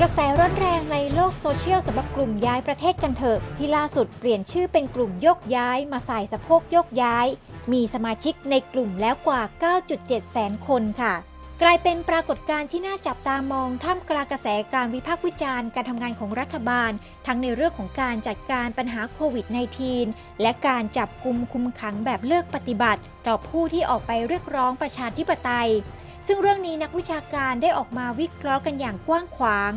กระแสร้อนแรงในโลกโซเชียลสำหรับกลุ่มย้ายประเทศกันเถอะ ที่ล่าสุดเปลี่ยนชื่อเป็นกลุ่มโยกย้ายมาใส่สะโพกโยกย้าย มีสมาชิกในกลุ่มแล้วกว่า 9.7 แสนคนค่ะ กลายเป็นปรากฏการณ์ที่น่าจับตามองท่ามกลางกระแสการวิพากษ์วิจารณ์การทำงานของรัฐบาล ทั้งในเรื่องของการจัดการปัญหาโควิด -19 และการจับกลุ่มคุมขังแบบเลือกปฏิบัติ ต่อผู้ที่ออกไปเรียกร้องประชาธิปไตย ซึ่งเรื่องนี้นักวิชาการได้ออกมาวิเคราะห์กันอย่างกว้างขวาง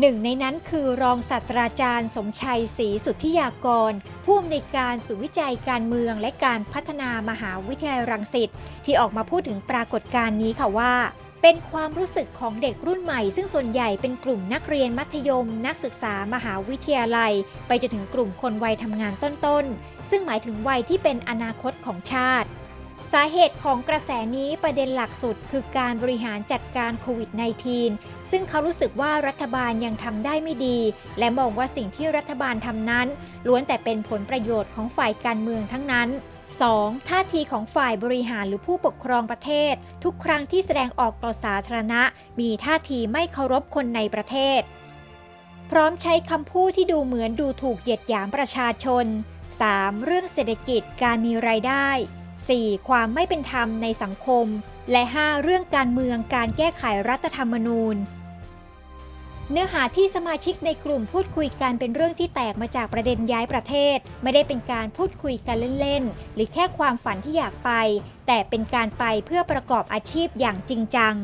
หนึ่งในนั้นคือรองศาสตราจารย์สมชัยศรีสุทธิยากร ผู้อำนวยการศูนย์วิจัยการเมืองและการพัฒนามหาวิทยาลัยรังสิตที่ออกมาพูดถึงปรากฏการณ์นี้ค่ะว่าเป็นความรู้สึกของเด็กรุ่นใหม่ ซึ่งส่วนใหญ่เป็นกลุ่มนักเรียนมัธยม นักศึกษามหาวิทยาลัย ไปจนถึงกลุ่มคนวัยทำงานต้นๆ ซึ่งหมายถึงวัยที่เป็นอนาคตของชาติ สาเหตุของกระแสนี้ประเด็นหลักสุดคือการบริหารจัดการโควิด -19 ซึ่งเขารู้สึกว่ารัฐบาลยังทำได้ไม่ดี และมองว่าสิ่งที่รัฐบาลทำนั้น ล้วนแต่เป็นผลประโยชน์ของฝ่ายการเมืองทั้งนั้น 2. ท่าทีของฝ่ายบริหารหรือผู้ปกครองประเทศ ทุกครั้งที่แสดงออกต่อสาธารณะ มีท่าทีไม่เคารพคนในประเทศ พร้อมใช้คำพูดที่ดูเหมือนดูถูกเหยียดหยามประชาชน 3. เรื่องเศรษฐกิจการมีรายได้ 4. ความไม่เป็นธรรมในสังคม และ 5. เรื่องการเมืองการแก้ไขรัฐธรรมนูญ เนื้อหาที่สมาชิกในกลุ่มพูดคุยกันเป็นเรื่องที่แตกมาจากประเด็นย้ายประเทศ ไม่ได้เป็นการพูดคุยกันเล่นๆ หรือแค่ความฝันที่อยากไป แต่เป็นการไปเพื่อประกอบอาชีพอย่างจริงจัง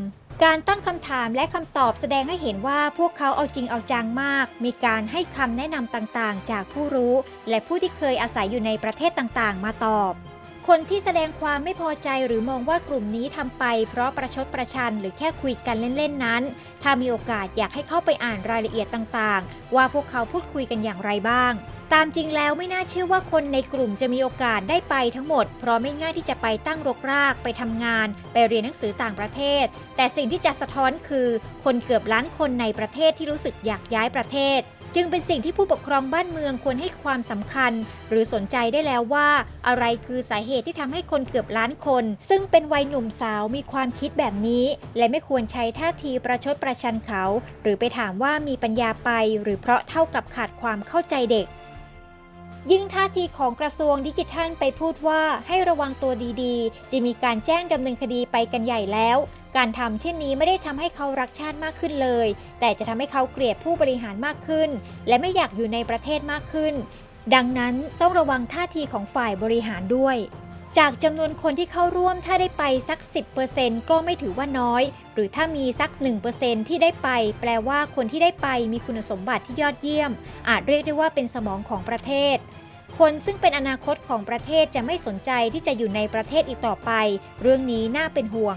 การตั้งคำถามและคำตอบแสดงให้เห็นว่าพวกเขาเอาจริงเอาจังมาก มีการให้คำแนะนำต่างๆ จากผู้รู้ และผู้ที่เคยอาศัยอยู่ในประเทศต่างๆ มาตอบ คนที่แสดงความไม่พอใจหรือมองว่ากลุ่มนี้ทำไป เพราะประชดประชันหรือแค่คุยกันเล่นๆนั้น ถ้ามีโอกาสอยากให้เข้าไปอ่านรายละเอียดต่างๆ ว่าพวกเขาพูดคุยกันอย่างไรบ้าง ตามจริงแล้วไม่น่าเชื่อว่าคนในกลุ่มจะมีโอกาสได้ไปทั้งหมด เพราะไม่ง่ายที่จะไปตั้งรกราก ไปทำงาน ไปเรียนหนังสือต่างประเทศ แต่สิ่งที่จะสะท้อนคือ คนเกือบล้านคนในประเทศที่รู้สึกอยากย้ายประเทศ จึงเป็นสิ่งที่ผู้ปกครองบ้านเมืองควรให้ความสำคัญ หรือสนใจได้แล้วว่า อะไรคือสาเหตุที่ทำให้คนเกือบล้านคน ซึ่งเป็นวัยหนุ่มสาวมีความคิดแบบนี้ และไม่ควรใช้ท่าทีประชดประชันเขา หรือไปถามว่ามีปัญญาไปหรือเพราะเท่ากับขาดความเข้าใจเด็กยิ่งท่าทีของกระทรวงดิจิทัลไปพูดว่าให้ระวังตัวดีๆ จะมีการแจ้งดำเนินคดีไปกันใหญ่แล้ว การทำเช่นนี้ไม่ได้ทำให้เขารักชาติมากขึ้นเลย แต่จะทำให้เขาเกลียดผู้บริหารมากขึ้น และไม่อยากอยู่ในประเทศมากขึ้น ดังนั้นต้องระวังท่าทีของฝ่ายบริหารด้วย จากจำนวนคนที่เข้าร่วมถ้าได้ไปสัก 10%ก็ไม่ถือว่าน้อย หรือถ้ามีสัก 1%ที่ได้ไป แปลว่าคนที่ได้ไปมีคุณสมบัติที่ยอดเยี่ยม อาจเรียกได้ว่าเป็นสมองของประเทศคนซึ่งเป็นอนาคตของประเทศจะไม่สนใจที่จะอยู่ในประเทศอีกต่อไป เรื่องนี้น่าเป็นห่วง